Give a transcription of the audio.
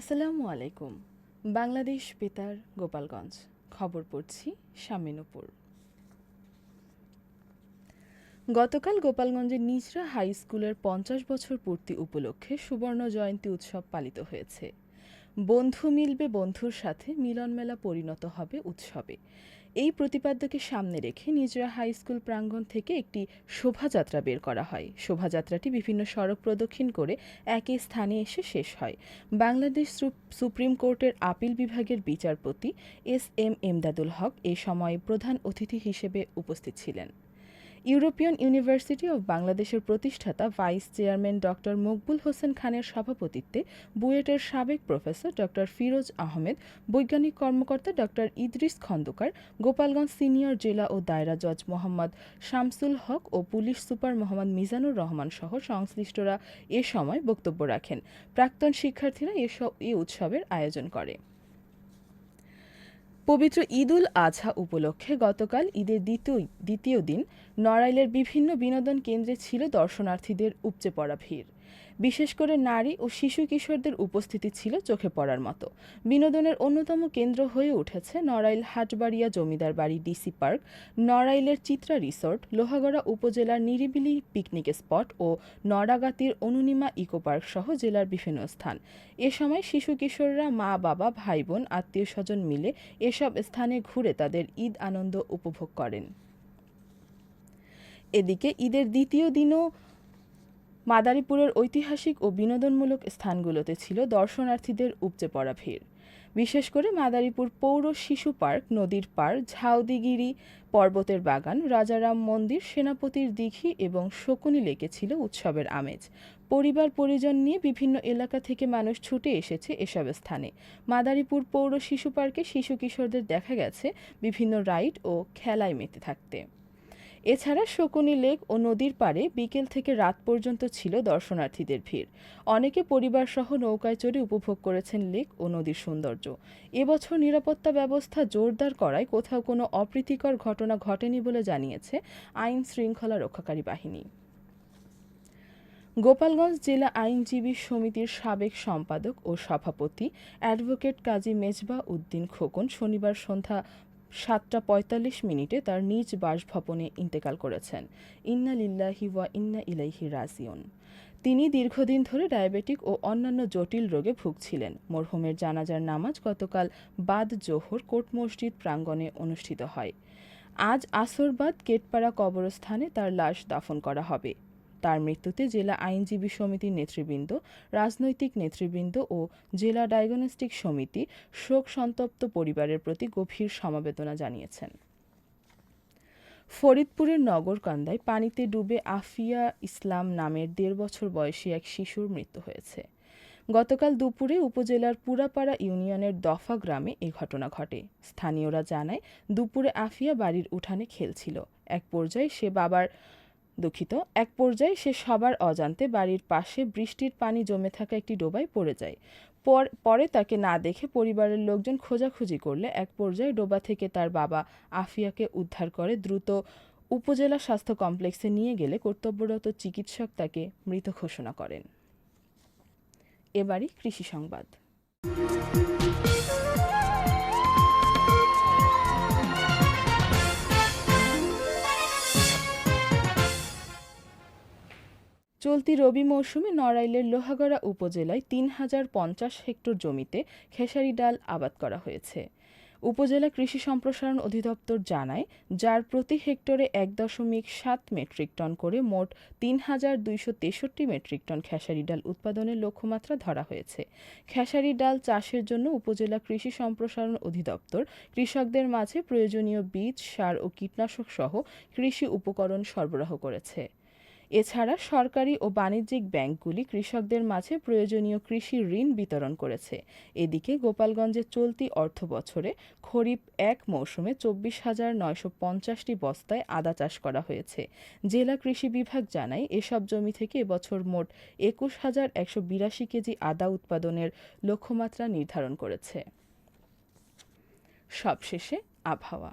আসসালামু আলাইকুম। বাংলাদেশ বেতার, গোপালগঞ্জ। খবর পড়ছি শামিনুপুর। গতকাল গোপালগঞ্জের নিজরা হাই স্কুলের পঞ্চাশ বছর পূর্তি উপলক্ষে সুবর্ণ জয়ন্তী উৎসব পালিত হয়েছে। বন্ধু মিলবে বন্ধুর সাথে মিলন মেলা পরিণত হবে উৎসবে। এই প্রতিপাদ্যকে সামনে রেখে নিজরা হাই স্কুল প্রাঙ্গণ থেকে একটি শোভাযাত্রা বের করা হয়। শোভাযাত্রাটি বিভিন্ন সড়ক প্রদক্ষিণ করে একই স্থানে এসে শেষ হয়। বাংলাদেশ সুপ্রিম কোর্টের আপিল বিভাগের বিচারপতি এস এম এমদাদুল হক এ সময় প্রধান অতিথি হিসেবে উপস্থিত ছিলেন। ইউরোপিয়ান ইউনিভার্সিটি অব বাংলাদেশের প্রতিষ্ঠাতা vice chairman doctor Mokbul Hossain খানের সভাপতিত্বে বুয়েটের সাবেক প্রফেসর ডক্টর ফিরোজ আহমেদ, বৈজ্ঞানিক কর্মকর্তা ডক্টর ইদ্রিস খন্দকার, গোপালগঞ্জ সিনিয়র জেলা ও দায়রা জজ মোহাম্মদ শামসুল হক ও পুলিশ সুপার মোহাম্মদ মিজানুর রহমান সহ সংশ্লিষ্টরা এ সময় বক্তব্য রাখেন। প্রাক্তন শিক্ষার্থীরা এ উৎসবের আয়োজন করে। পবিত্র ঈদুল আজহা উপলক্ষে গতকাল ঈদের দ্বিতীয় দ্বিতীয় দিন নড়াইলের বিভিন্ন বিনোদন কেন্দ্রে ছিল দর্শনার্থীদের উপচে পড়া ভিড়। বিশেষ করে নারী ও শিশু কিশোরদের উপস্থিতি ছিল চোখে পড়ার মতো। বিনোদনের অন্যতম কেন্দ্র হয়ে উঠেছে নড়াইল হাটবাড়িয়া জমিদার বাড়ি ডিসি পার্ক, নড়াইলের চিত্রা রিসোর্ট, লোহাগড়া উপজেলার নিরিবিলি পিকনিক স্পট ও নড়াগাতির অনুনিমা ইকো পার্ক সহ জেলার বিভিন্ন স্থান। এ সময় শিশু কিশোররা মা, বাবা, ভাই, বোন, আত্মীয় স্বজন মিলে এসব স্থানে ঘুরে তাদের ঈদ আনন্দ উপভোগ করেন। এদিকে ঈদের দ্বিতীয় দিনও মাদারীপুরের ঐতিহাসিক ও বিনোদনমূলক স্থানগুলোতে ছিল দর্শনার্থীদের উপচে পড়া ভিড়। বিশেষ করে মাদারীপুর পৌর শিশু পার্ক, নদীর পাড়, ঝাউদিগিরি, পর্বতের বাগান, রাজারাম মন্দির, সেনাপতির দিঘি এবং শকুনি লেকে ছিল উৎসবের আমেজ। পরিবার পরিজন নিয়ে বিভিন্ন এলাকা থেকে মানুষ ছুটে এসেছে এসব স্থানে। মাদারীপুর পৌর শিশু পার্কে শিশু কিশোরদের দেখা গেছে বিভিন্ন রাইড ও খেলায় মেতে থাকতে। এছাড়া শকুনি লেক ও নদীর পাড়ে বিকেল থেকে রাত পর্যন্ত ছিল দর্শনার্থীদের ভিড়। অনেকে পরিবারসহ নৌকায় চড়ে উপভোগ করেছেন লেক ও নদীর সৌন্দর্য। এবছর নিরাপত্তা ব্যবস্থা জোরদার করায় কোথাও কোনো অপ্রীতিকর ঘটনা ঘটেনি বলে জানিয়েছে আইন শৃঙ্খলা রক্ষাকারী বাহিনী। গোপালগঞ্জ জেলা আইনজীবী সমিতির সাবেক সম্পাদক ও সভাপতি অ্যাডভোকেট কাজী মেজবা উদ্দিন খোকন শনিবার সন্ধ্যা সাতটা পঁয়তাল্লিশ মিনিটে তার নিজ বাসভবনে ইন্তেকাল করেছেন। ইন্না লিল্লাহি ওয়া ইন্না ইলাইহি রাজিউন। তিনি দীর্ঘদিন ধরে ডায়াবেটিক ও অন্যান্য জটিল রোগে ভুগছিলেন। মরহুমের জানাজার নামাজ গতকাল বাদ জোহর কোট মসজিদ প্রাঙ্গণে অনুষ্ঠিত হয়। আজ আসরবাদ কেটপাড়া কবরস্থানে তার লাশ দাফন করা হবে। তার মৃত্যুতে জেলা আইনজীবী সমিতির নেতৃবৃন্দ, রাজনৈতিক নেতৃবৃন্দ ও জেলা ডায়াগনস্টিক সমিতি শোক সন্তপ্ত পরিবারের প্রতি গভীর সমবেদনা জানিয়েছেন। ফরিদপুরের নগরকান্দায় পানিতে ডুবে আফিয়া ইসলাম নামের দেড় বছর বয়সী এক শিশুর মৃত্যু হয়েছে। গতকাল দুপুরে উপজেলার পুরাপাড়া ইউনিয়নের দফা গ্রামে এ ঘটনা ঘটে। স্থানীয়রা জানায়, দুপুরে আফিয়া বাড়ির উঠানে খেলছিল। এক পর্যায়ে সে বাবার দুঃখিত, এক পর্যায়ে সে সবার অজান্তে বাড়ির পাশে বৃষ্টির পানি জমে থাকা একটি ডোবায় পড়ে যায়। পর, পরে তাকে না দেখে পরিবারের লোকজন খোঁজাখুঁজি করলে এক পর্যায়ে ডোবা থেকে তার বাবা আফিয়াকে উদ্ধার করে দ্রুত উপজেলা স্বাস্থ্য কমপ্লেক্সে নিয়ে গেলে কর্তব্যরত চিকিৎসক তাকে মৃত ঘোষণা করেন। এবারই কৃষি সংবাদ। চলতি রবি মৌসুমে নড়াইলের লোহাগড়া উপজেলায় তিন হাজার পঞ্চাশ হেক্টর জমিতে খেসারি ডাল আবাদ করা হয়েছে। উপজেলা কৃষি সম্প্রসারণ অধিদপ্তর জানায়, যার প্রতি হেক্টরে এক দশমিক সাত মেট্রিক টন করে মোট তিন হাজার দুইশো তেষট্টি মেট্রিক টন খেসারি ডাল উৎপাদনের লক্ষ্যমাত্রা ধরা হয়েছে। খেসারি ডাল চাষের জন্য উপজেলা কৃষি সম্প্রসারণ অধিদপ্তর কৃষকদের মাঝে প্রয়োজনীয় বীজ, সার ও কীটনাশক সহ কৃষি উপকরণ সরবরাহ করেছে। এছাড়া সরকারি ও বাণিজ্যিক ব্যাংকগুলি কৃষকদের মাঝে প্রয়োজনীয় কৃষি ঋণ বিতরণ করেছে। এদিকে গোপালগঞ্জে চলতি অর্থবছরে খরিফ এক মৌসুমে চব্বিশ হাজার নয়শো পঞ্চাশটি বস্তায় আদা চাষ করা হয়েছে। জেলা কৃষি বিভাগ জানায়, এসব জমি থেকে এবছর মোট একুশ হাজার একশো বিরাশি কেজি আদা উৎপাদনের লক্ষ্যমাত্রা নির্ধারণ করেছে। সবশেষে আবহাওয়া।